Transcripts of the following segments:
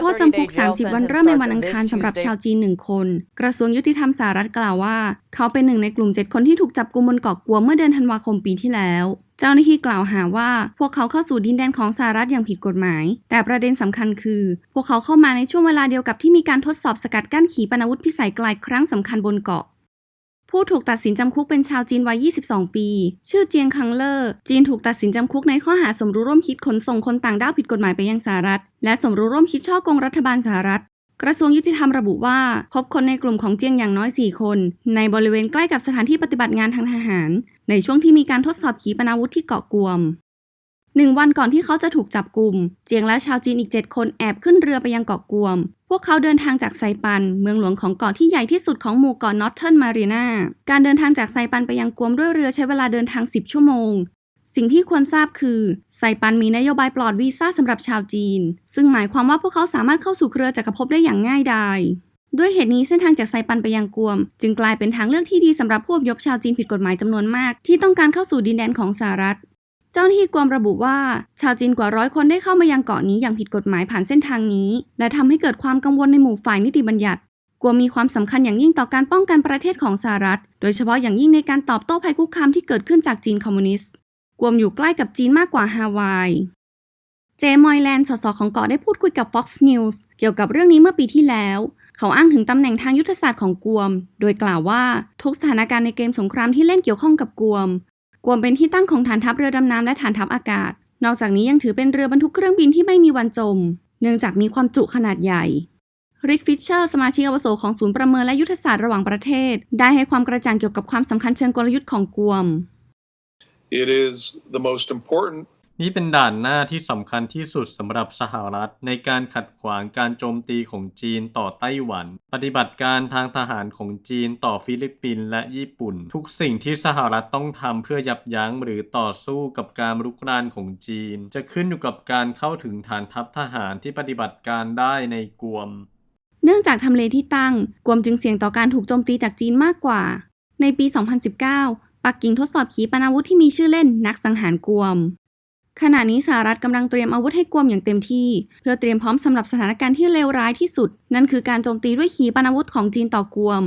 โทษจำคุก 30 วันเริ่มในวันอังคารสำหรับชาวจีนหนึ่งคน กระทรวงยุติธรรมสหรัฐกล่าวว่า เขาเป็นหนึ่งในกลุ่ม 7 คนที่ถูกจับกุมบนเกาะกัวเมื่อเดือนธันวาคมปีที่แล้ว เจ้าหน้าที่กล่าวหาว่า พวกเขาเข้าสู่ดินแดนของสหรัฐอย่างผิดกฎหมาย แต่ประเด็นสำคัญคือ พวกเขาเข้ามาในช่วงเวลาเดียวกับที่มีการทดสอบสกัดกั้นขีปนาวุธพิสัยไกลครั้งสำคัญบนเกาะ ผู้ถูกตัดสินจำคุกเป็นชาวจีนวัย 22 ปี ชื่อเจียงคังเลอร์จีนถูกตัดสินจำคุกในข้อหาสมรู้ร่วมคิดขนส่งคนต่างด้าวผิดกฎหมายไปยังสหรัฐ และสมรู้ร่วมคิดช่อกงรัฐบาลสหรัฐ กระทรวงยุติธรรมระบุว่า พบคนในกลุ่มของเจียงอย่างน้อย 4 คน ในบริเวณใกล้กับสถานที่ปฏิบัติงานทางทหาร ในช่วงที่มีการทดสอบขีปนาวุธที่เกาะกวม หนึ่งวันก่อนที่เขาจะถูกจับกลุ่ม เจียงและชาวจีนอีก 7 คนแอบขึ้นเรือไปยังเกาะกวม พวกเขาเดินทางจากไซปัน เมืองหลวงของเกาะที่ใหญ่ที่สุดของหมู่เกาะนอร์เทิร์นมารีนาการเดินทางจากไซปันไปยังกวมด้วยเรือใช้เวลาเดินทาง 10 ชั่วโมง สิ่งที่ควรทราบคือ ไซปันมีนโยบายปลอดวีซ่าสำหรับชาวจีน ซึ่งหมายความว่าพวกเขาสามารถเข้าสู่เครือจักรภพได้อย่างง่ายดายด้วยเหตุนี้เส้นทางจากไซปันไปยังกวม จึงกลายเป็นทางเลือกที่ดีสำหรับผู้อพยพชาวจีนผิดกฎหมายจำนวนมาก ที่ต้องการเข้าสู่ดินแดนของสหรัฐ เจ้าหน้าที่กวมระบุว่า ชาวจีนกว่าร้อยคนได้เข้ามายังเกาะนี้อย่างผิดกฎหมายผ่านเส้นทางนี้ และทำให้เกิดความกังวลในหมู่ฝ่ายนิติบัญญัติกวมมีความสำคัญอย่างยิ่งต่อการป้องกันประเทศของสหรัฐ โดยเฉพาะอย่างยิ่งในการตอบโต้ภัยคุกคามที่เกิดขึ้นจากจีนคอมมิวนิสต์กวมอยู่ใกล้กับจีนมากกว่าฮาวาย เจมอยแลนด์สสของเกาะได้พูดคุยกับ Fox News เกี่ยวกับเรื่องนี้เมื่อปีที่แล้วเขาอ้างถึงตำแหน่งทางยุทธศาสตร์ของกวม โดยกล่าวว่าทุกสถานการณ์ในเกมสงครามที่เล่นเกี่ยวข้องกับกวม กวมเป็นที่ตั้งของฐานทัพเรือดำน้ำและฐานทัพอากาศ นอกจากนี้ยังถือเป็นเรือบรรทุกเครื่องบินที่ไม่มีวันจม เนื่องจากมีความจุขนาดใหญ่ริกฟิชเชอร์สมาชิกอาวุโสของศูนย์ประเมินและยุทธศาสตร์ระหว่างประเทศ ได้ให้ความกระจ่างเกี่ยวกับความสำคัญเชิงกลยุทธ์ของกวม It is the most important นี่เป็นด่านหน้าที่สำคัญที่สุดสำหรับสหรัฐในการขัดขวางการโจมตีของจีนต่อไต้หวัน ปฏิบัติการทางทหารของจีนต่อฟิลิปปินส์และญี่ปุ่น ทุกสิ่งที่สหรัฐต้องทำเพื่อยับยั้งหรือต่อสู้กับการรุกรานของจีน จะขึ้นอยู่กับการเข้าถึงฐานทัพทหารที่ปฏิบัติการได้ในกวม เนื่องจากทำเลที่ตั้งกวมจึงเสี่ยงต่อการถูกโจมตีจากจีนมากกว่า ในปี 2019 ปักกิ่งทดสอบขีปนาวุธที่มีชื่อเล่นนักสังหารกวม ขณะนี้สหรัฐกำลังเตรียมอาวุธให้กวมอย่างเต็มที่ เพื่อเตรียมพร้อมสำหรับสถานการณ์ที่เลวร้ายที่สุด นั่นคือการโจมตีด้วยขีปนาวุธของจีนต่อกวม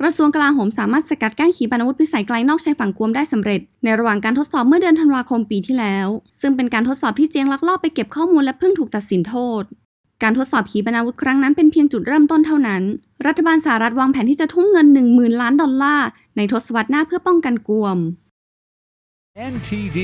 กระทรวงกลาโหมสามารถสกัดกั้นขีปนาวุธพิสัยไกลนอกชายฝั่งกวมได้สำเร็จ ในระหว่างการทดสอบเมื่อเดือนธันวาคมปีที่แล้ว ซึ่งเป็นการทดสอบที่เจียงลักลอบไปเก็บข้อมูลและเพิ่งถูกตัดสินโทษการทดสอบขีปนาวุธครั้งนั้นเป็นเพียงจุดเริ่มต้นเท่านั้น รัฐบาลสหรัฐวางแผนที่จะทุ่มเงิน 1 0,000 ล้านดอลลาร์ในทศวรรษหน้าเพื่อป้องกันกวม NTD